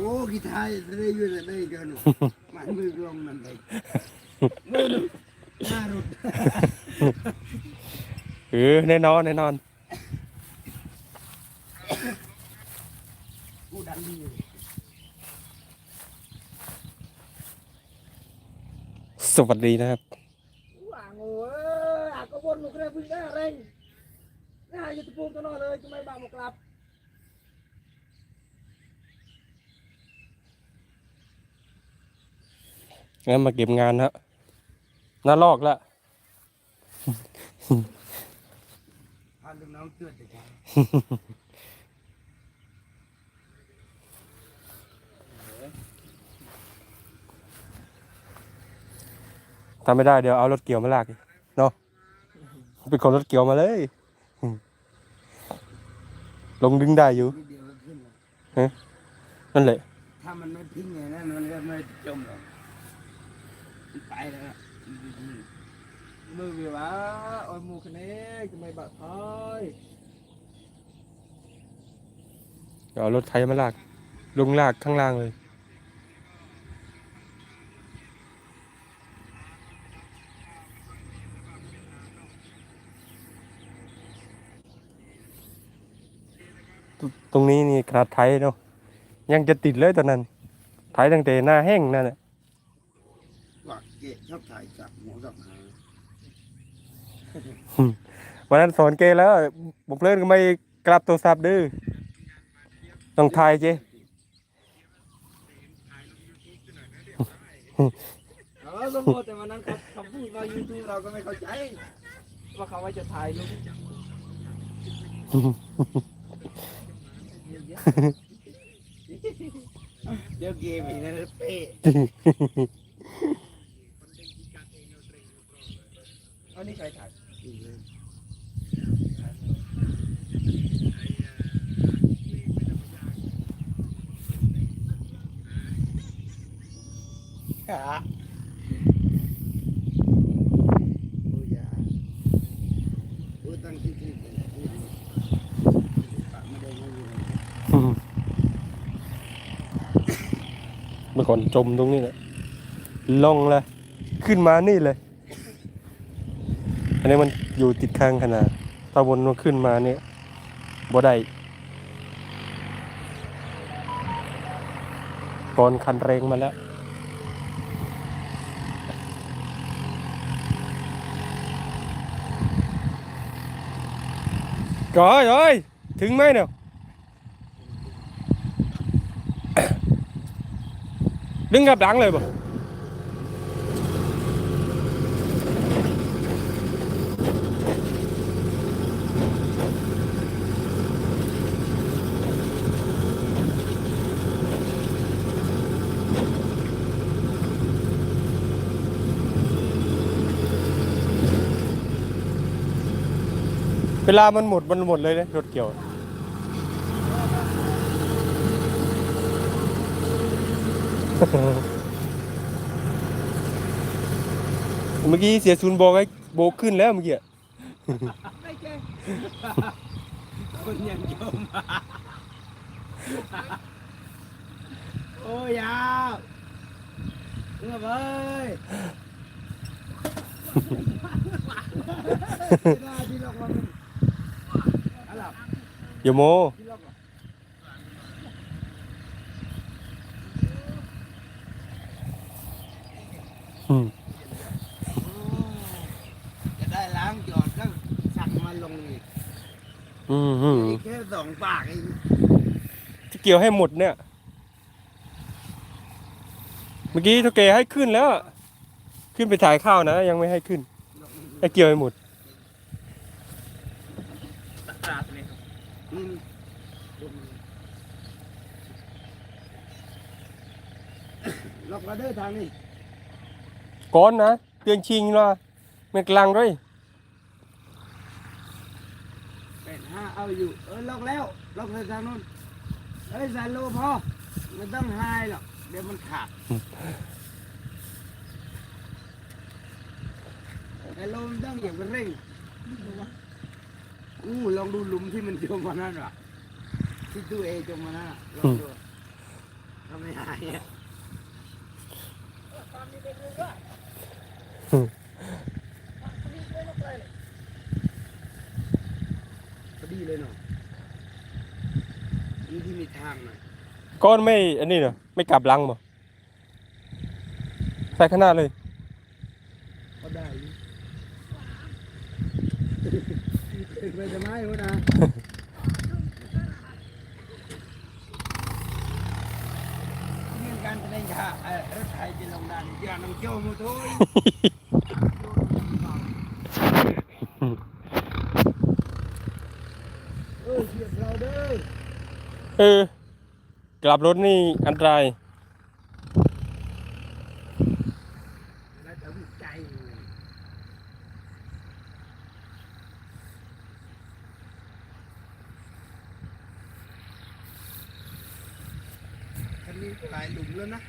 อ้กีทายได้อยู่ได้เกินมันมือลงนั่นเลยมือหน้ารถเออแน่นอนแน่นอนกูดันดีสวัสดีนะครับว่างโอ้ยอาก็บนลูกเรือ งได้เร่งน่าจะตะปูตัวน้อยเลยจะไม่บ้าหมกลับงั้นมาเก็บงานฮะน่าลอกละพาลูกน้องเตือนแต่เช้าทำไม่ได้เดี๋ยวเอารถเกี่ยวมาลากอีกเนาะเป็นคนรถเกี่ยวมาเลย ลงดึงได้อยู่นิดเดียวก็ขึ้นแล้วนั่นแหละ ถ้ามันไม่พิ้งอย่างนั้นมันก็ไม่จมหรอก มันไปแล้วอะมือวิวะโอ้ยมูคะเนกจะไม่บาดท้อยเดี๋ยวเอารถไทยมาลาก ลงลากข้างล่างเลย ตรงนี้นี่ขนาดไทยเนาะยังจะติดเลยตอนนั้นไทยตั้งแต่หน้าแห้งนั่นแหละ เกะชอบถ่ายจับหัวกับหางวันนั้นสอนเกแล้วบอกเล่นก็ไม่กลับโทรศัพท์ดื้อต้องถ่ายเจเออสมมติแต่วันนั้นเขาเขาพูดว่ายูทูบเราก็ไม่เข้าใจ ว่าเขาว่าจะถ่ายลงเดี๋ยวเกมอีกนะเป๊ะ เอานี่ใครถ่ายขาโอ้ยาโอ้ตั้งที่ที่ปากไม่ได้ไม่อยู่เมื่อก่อนจมตรงนี้แหละลงเลย ขึ้นมานี่เลย อันนี้มันอยู่ติดข้างขนาดตาบนมันขึ้นมาเนี่ยบ่ได้ก่อนคันเร่งมาแล้วก้อยเอ้ยถึงไหมเนี่ยดึงกับหลังเลยบ่ เวลามันหมดมันหมดเลยนะรถเกี่ยว เมื่อกี้เสียศูนย์บอกให้โบกขึ้นแล้วเมื่อกี้อะไม่เจ๊คนยังจมโอ้ยาเงื่อเว้ยที่น่าที่ลอกมันอะไร อย่าโมที่ลอกอืมจะได้ล้างจอดก็สั่งมาลงอีกอืมอืมอีกแค่สองปากเองจะเกี่ยวให้หมดเนี่ย เมื่อกี้เท่าแกให้ขึ้นแล้วอะขึ้นไปถ่ายข้าวนะ ยังไม่ให้ขึ้น ให้เกี่ยวให้หมด ตราดเลยครับ อืม ล็อกมาเด้อทางนี้ก้อนนะเตียงชิงละเมกลังด้วยเป็นห้าเอาอยู่เออล็อกแล้วล็อกเลยทางนู้นเอ้ยสายโลพอไม่ต้องไฮหรอกเดี๋ยวมันขาดไอ้โลมันต้องอย่างเป็นเร่งอู้ลองดูหลุมที่มันจมมานั่นว่ะที่ตู้เอจมมานั่นน่ะลองดูทำไม่หายอะ พอดีเลยเนาะนี่ที่มีทางหน่อยก้อนไม่ อันนี้เนาะไม่กลับหลังบ่ใส่ขางหนาดเลย ก็ได้อยู่ตึกไปจะไม่รู้นะเรื่องการแสดงค่ะเอ่อรถไทยจะลงดันอย่าน้องโจ้มาทุย เออเสียบเราเด้อเออกลับรถนี่อันตราย แล้วจะวิจัยเลย คันนี้ก็